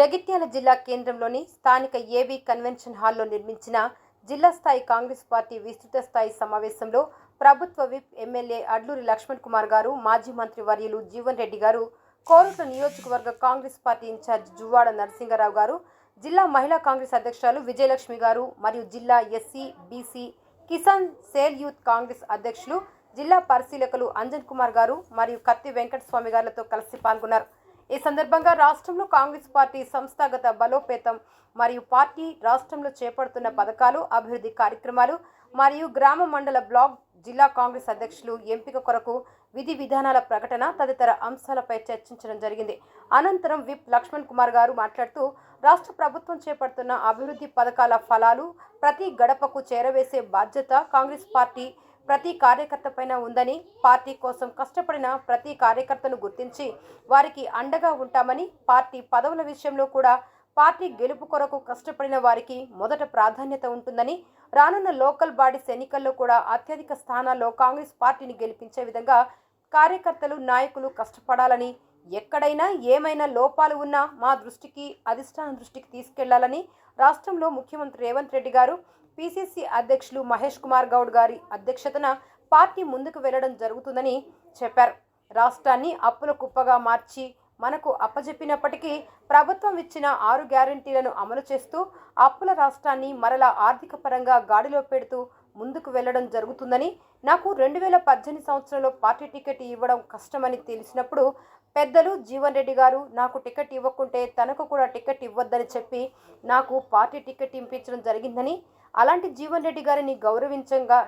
జగిత్యాల జిల్లా కేంద్రంలోని స్థానిక ఏబీ కన్వెన్షన్ హాల్లో నిర్మించిన జిల్లా స్థాయి కాంగ్రెస్ పార్టీ విస్తృత స్థాయి సమావేశంలో ప్రభుత్వ విప్ ఎమ్మెల్యే అడ్లూరి లక్ష్మణ్ కుమార్ గారు మాజీ మంత్రి వర్యులు జీవన్ రెడ్డి గారు కోరుట్ల నియోజకవర్గ Congress party in charge Juvvadi Narasingarao గారు జిల్లా మహిళా కాంగ్రెస్ అధ్యక్షురాలు విజయలక్ష్మి గారు మరియు జిల్లా SC BC Kisan cell youth Congress అధ్యక్షులు జిల్లా పరిశీలకులు అంజన్ కుమార్ గారు మరియు కత్తి వెంకటస్వామి గారితో కలిసి పాల్గొన్నారు. ఈ సందర్భంగా రాష్ట్రంలో కాంగ్రెస్ పార్టీ సంస్థాగత బలోపేతం మరియు పార్టీ రాష్ట్రంలో చేపడుతున్న పథకాలు అభివృద్ధి కార్యక్రమాలు మరియు గ్రామ మండల బ్లాక్ జిల్లా కాంగ్రెస్ అధ్యక్షులు ఎంపిక కొరకు విధి విధానాల ప్రకటన తదితర అంశాలపై చర్చించడం జరిగింది. అనంతరం విప్ లక్ష్మణ్ కుమార్ గారు మాట్లాడుతూ రాష్ట్ర ప్రభుత్వం చేపడుతున్న అభివృద్ధి పథకాల ఫలాలు ప్రతి గడపకు చేరవేసే బాధ్యత కాంగ్రెస్ పార్టీ ప్రతి కార్యకర్త పైన ఉందని పార్టీ కోసం కష్టపడిన ప్రతి కార్యకర్తను గుర్తించి వారికి అండగా ఉంటామని పార్టీ పదవుల విషయంలో కూడా పార్టీ గెలుపు కొరకు కష్టపడిన వారికి మొదట ప్రాధాన్యత ఉంటుందని రానున్న లోకల్ బాడీస్ ఎన్నికల్లో కూడా అత్యధిక స్థానాల్లో కాంగ్రెస్ పార్టీని గెలిపించే విధంగా కార్యకర్తలు నాయకులు కష్టపడాలని ఎక్కడైనా ఏమైనా లోపాలు ఉన్నా మా దృష్టికి అధిష్టానం దృష్టికి తీసుకెళ్ళాలని రాష్ట్రంలో ముఖ్యమంత్రి రేవంత్ రెడ్డి గారు పిసిసి అధ్యక్షులు మహేష్ కుమార్ గౌడ్ గారి అధ్యక్షతన పార్టీ ముందుకు వెళ్ళడం జరుగుతుందని చెప్పారు. రాష్ట్రాన్ని అప్పుల కుప్పగా మార్చి మనకు అప్పజెప్పినప్పటికీ ప్రభుత్వం ఇచ్చిన ఆరు గ్యారంటీలను అమలు చేస్తూ అప్పుల రాష్ట్రాన్ని మరలా ఆర్థిక పరంగా గాడిలో పెడుతూ ముందుకు వెళ్ళడం జరుగుతుందని నాకు రెండు వేల పద్దెనిమిది సంవత్సరంలో పార్టీ టికెట్ ఇవ్వడం కష్టమని తెలిసినప్పుడు పెద్దలు జీవన్ రెడ్డి గారు నాకు టికెట్ ఇవ్వకుంటే తనకు కూడా టికెట్ ఇవ్వద్దని చెప్పి నాకు పార్టీ టికెట్ ఇంపించడం జరిగిందని అలాంటి జీవన్ రెడ్డి గారిని గౌరవించంగా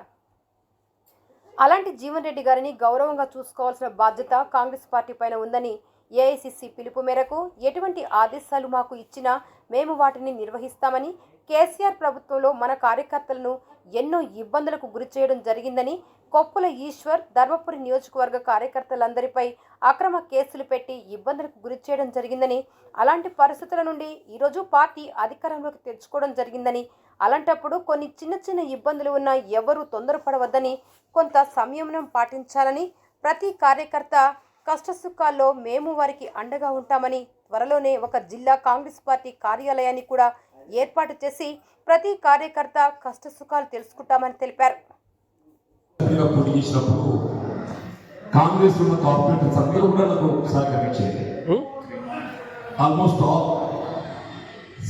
అలాంటి జీవన్ రెడ్డి గారిని గౌరవంగా చూసుకోవాల్సిన బాధ్యత కాంగ్రెస్ పార్టీ పైన ఉందని ఏఐసిసి పిలుపు మేరకు ఎటువంటి ఆదేశాలు మాకు ఇచ్చినా మేము వాటిని నిర్వహిస్తామని కేసీఆర్ ప్రభుత్వంలో మన కార్యకర్తలను ఎన్నో ఇబ్బందులకు గురి చేయడం జరిగిందని కొప్పుల ఈశ్వర్ ధర్మపురి నియోజకవర్గ కార్యకర్తలందరిపై అక్రమ కేసులు పెట్టి ఇబ్బందులకు గురి చేయడం జరిగిందని అలాంటి పరిస్థితుల నుండి ఈరోజు పార్టీ అధికారంలోకి తెచ్చుకోవడం జరిగిందని అలాంటప్పుడు కొన్ని చిన్న చిన్న ఇబ్బందులు ఉన్నా ఎవరూ తొందరపడవద్దని కొంత సంయమనం పాటించాలని ప్రతి కార్యకర్త కష్టసుఖాల్లో మేము వారికి అండగా ఉంటామని త్వరలోనే ఒక జిల్లా కాంగ్రెస్ పార్టీ కార్యాలయాన్ని కూడా ఏర్పాటు చేసి ప్రతి కార్యకర్త కష్టసుఖాలు తెలుసుకుంటామని తెలిపారు. కాంగ్రెస్ ఉన్న కార్పొరేటర్స్ అందరూ కూడా నాకు ఆల్మోస్ట్ ఆల్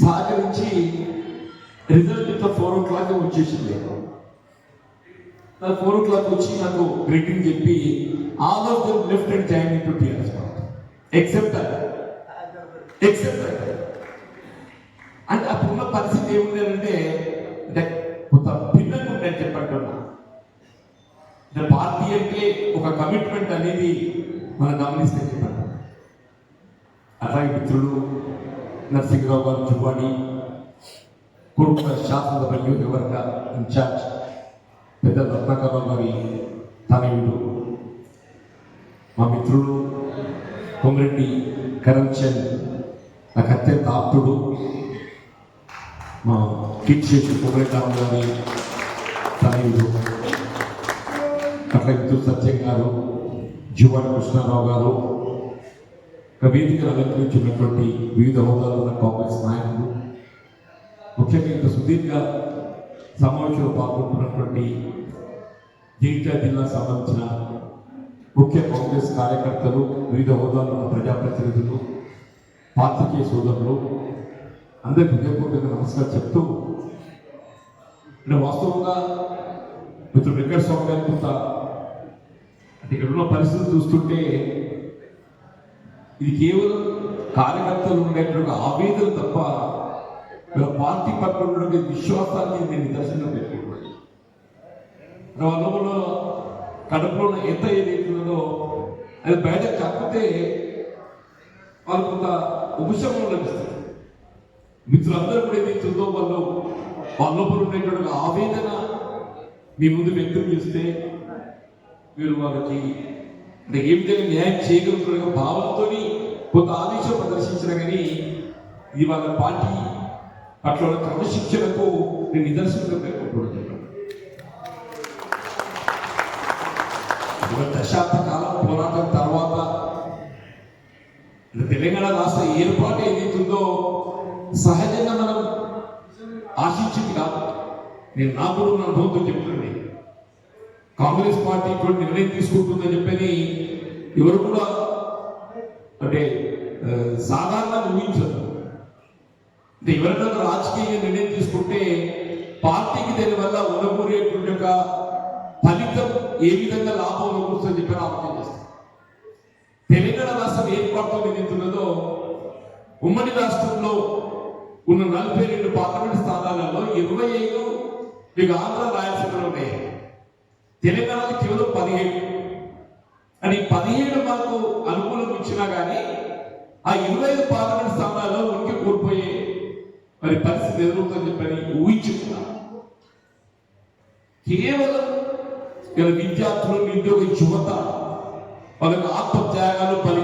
సహకరించి రిజల్ట్ ఇంత ఫోర్ ఓ క్లాక్ వచ్చేసింది. ఫోర్ ఓ క్లాక్ వచ్చి నాకు గ్రీటింగ్ చెప్పి all of them lift and join into TRS except except అంటే అప్పుడున్న పరిస్థితి ఏముంది అంటే అంటే కొంత భిన్నంగా ఉందని చెప్పంటున్నా అంటే పార్టీ అంటే ఒక కమిట్మెంట్ అనేది మనం గమనిస్తే చెప్పండి మిత్రుడు మిత్రులు నరసింహరావు గారు చువ్వాడి కుటుంబ శాసనసభ నియోజకవర్గ ఇన్ఛార్జ్ పెద్ద రత్నాకరరావు గారి తనయుడు మా మిత్రుడు కొమిరెడ్డి కరణ్ చంద్ నాకు అత్యంత ఆప్తుడు మా కిట్ చేసి కొమిరెడ్డి గారి తనయుడు. అట్లా మిత్రులు సత్యం గారు జీవాడ కృష్ణారావు గారు. ఒక వేదికను అలంకరించినటువంటి వివిధ హోదాలో ఉన్న కాంగ్రెస్ నాయకులు ముఖ్యంగా ఇంత సుదీర్ఘ సమావేశంలో పాల్గొంటున్నటువంటి జగిత్యాల జిల్లా సంబంధించిన ముఖ్య కాంగ్రెస్ కార్యకర్తలు వివిధ హోదాల్లో ఉన్న ప్రజాప్రతినిధులు పాత్రికేయ సోదరులు అందరికీ హృదయపూర్వక నమస్కారం చెప్తూ అంటే వాస్తవంగా మిత్రుడు వెంకటస్వామి గారి కొంత ఇక్కడ ఉన్న పరిస్థితి చూస్తుంటే ఇది కేవలం కార్యకర్తలు ఉండేటువంటి ఆవేదన తప్ప పార్టీ పట్ల విశ్వాసాన్ని నేను నిదర్శనం పెట్టుకుంటున్నాను. వాళ్ళలో కడుపులో ఎంత ఏదైతుందో అది బయట కాకపోతే వాళ్ళు కొంత ఉపశమనం లభిస్తుంది. మిత్రులందరూ కూడా ఏదైతుందో వాళ్ళు వాళ్ళ లోపల ఉండేటువంటి ఆవేదన మీ ముందు వ్యక్తం చేస్తే మీరు వాళ్ళకి అంటే ఏ విధంగా న్యాయం చేయగలుగుతున్న భావంతో కొంత ఆదేశం ప్రదర్శించిన కానీ ఇది వాళ్ళ పార్టీ అట్లా క్రమశిక్షణకు నేను నిదర్శనంగా పేర్కొంటున్నాను. ఒక దశాబ్ద కాలం పోరాటం తర్వాత తెలంగాణ రాష్ట్ర ఏర్పాటు ఏదైతుందో సహజంగా మనం ఆశించింది కాదు నేను నా కూడా నా అనుభవంతో చెప్తుంది కాంగ్రెస్ పార్టీ ఇటువంటి నిర్ణయం తీసుకుంటుందని చెప్పని ఎవరు కూడా అంటే సాధారణ సాధారణంగా ఊహించదు ఎవరైనా ఒక రాజకీయ నిర్ణయం తీసుకుంటే పార్టీకి దాని వల్ల ఉనకూరేటువంటి యొక్క ఫలితం ఏ విధంగా లాభం వస్తుందని చెప్పి ఆలోచన చేస్తారు. తెలంగాణ రాష్ట్రం ఏర్పాటుతో నిందితున్నదో ఉమ్మడి రాష్ట్రంలో ఉన్న నలభై రెండు పార్లమెంట్ స్థానాలలో ఇరవై ఐదు మీకు ఆంధ్ర రాయలసీమలో ఉన్నాయి. తెలంగాణలో కేవలం పదిహేడు. అని పదిహేడు మనకు అనుకూలం ఇచ్చినా కానీ ఆ ఇరవై ఐదు పార్లమెంట్ స్థానాల్లో ఉనికి కోల్పోయే మరి పరిస్థితి ఎదురవుతుందని చెప్పని ఊహించుకున్నాను కేవలం ఇలా విద్యార్థులు నిరుద్యోగ యువత వాళ్ళకి ఆత్మత్యాగాలు పలి